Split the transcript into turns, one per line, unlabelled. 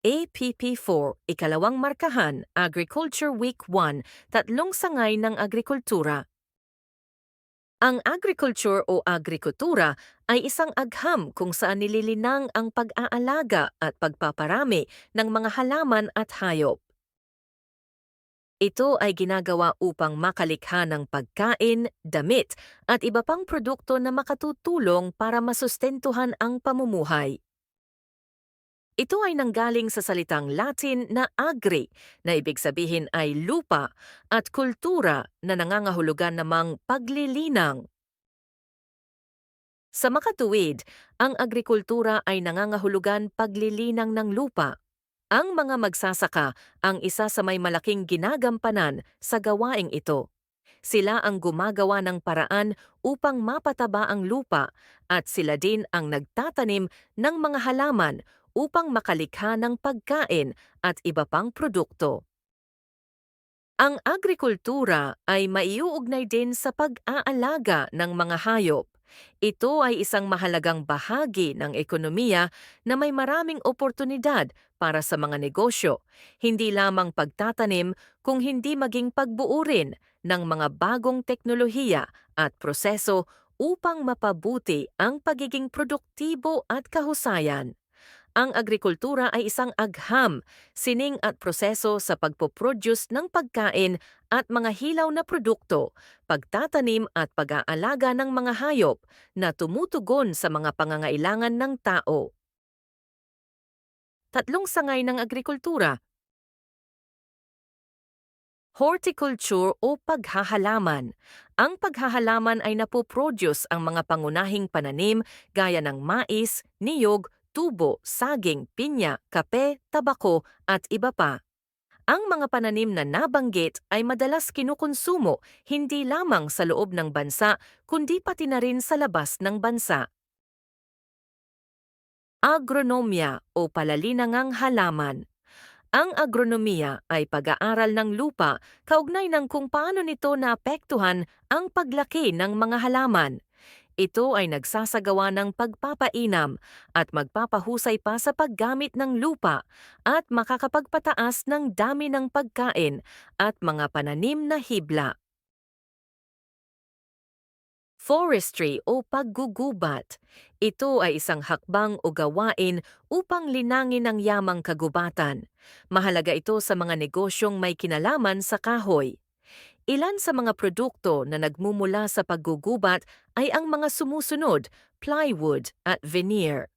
APP4, ikalawang markahan, Agriculture Week 1, tatlong sangay ng agrikultura. Ang agriculture o agrikultura ay isang agham kung saan nililinang ang pag-aalaga at pagpaparami ng mga halaman at hayop. Ito ay ginagawa upang makalikha ng pagkain, damit at iba pang produkto na makatutulong para masustentuhan ang pamumuhay. Ito ay nanggaling sa salitang Latin na agri, na ibig sabihin ay lupa, at kultura na nangangahulugan namang paglilinang. Sa makatuwid, ang agrikultura ay nangangahulugan paglilinang ng lupa. Ang mga magsasaka ang isa sa may malaking ginagampanan sa gawaing ito. Sila ang gumagawa ng paraan upang mapataba ang lupa at sila din ang nagtatanim ng mga halaman upang makalikha ng pagkain at iba pang produkto. Ang agrikultura ay maiuugnay din sa pag-aalaga ng mga hayop. Ito ay isang mahalagang bahagi ng ekonomiya na may maraming oportunidad para sa mga negosyo, hindi lamang pagtatanim kung hindi maging pagbuo rin ng mga bagong teknolohiya at proseso upang mapabuti ang pagiging produktibo at kahusayan. Ang agrikultura ay isang agham, sining at proseso sa pagpoproduce ng pagkain at mga hilaw na produkto, pagtatanim at pag-aalaga ng mga hayop na tumutugon sa mga pangangailangan ng tao. Tatlong sangay ng agrikultura Horticulture o paghahalaman. Ang paghahalaman ay napoproduce ang mga pangunahing pananim gaya ng mais, niyog, tubo, saging, pinya, kape, tabako at iba pa. Ang mga pananim na nabanggit ay madalas kinukonsumo hindi lamang sa loob ng bansa kundi pati na rin sa labas ng bansa. Agronomya o palalinangang halaman ang agronomiya ay pag-aaral ng lupa kaugnay ng kung paano nito naapektuhan ang paglaki ng mga halaman. Ito ay nagsasagawa ng pagpapainam at magpapahusay pa sa paggamit ng lupa at makakapagpataas ng dami ng pagkain at mga pananim na hibla. Forestry o paggugubat. Ito ay isang hakbang o gawain upang linangin ang yamang kagubatan. Mahalaga ito sa mga negosyong may kinalaman sa kahoy. Ilan sa mga produkto na nagmumula sa paggugubat ay ang mga sumusunod, plywood at veneer.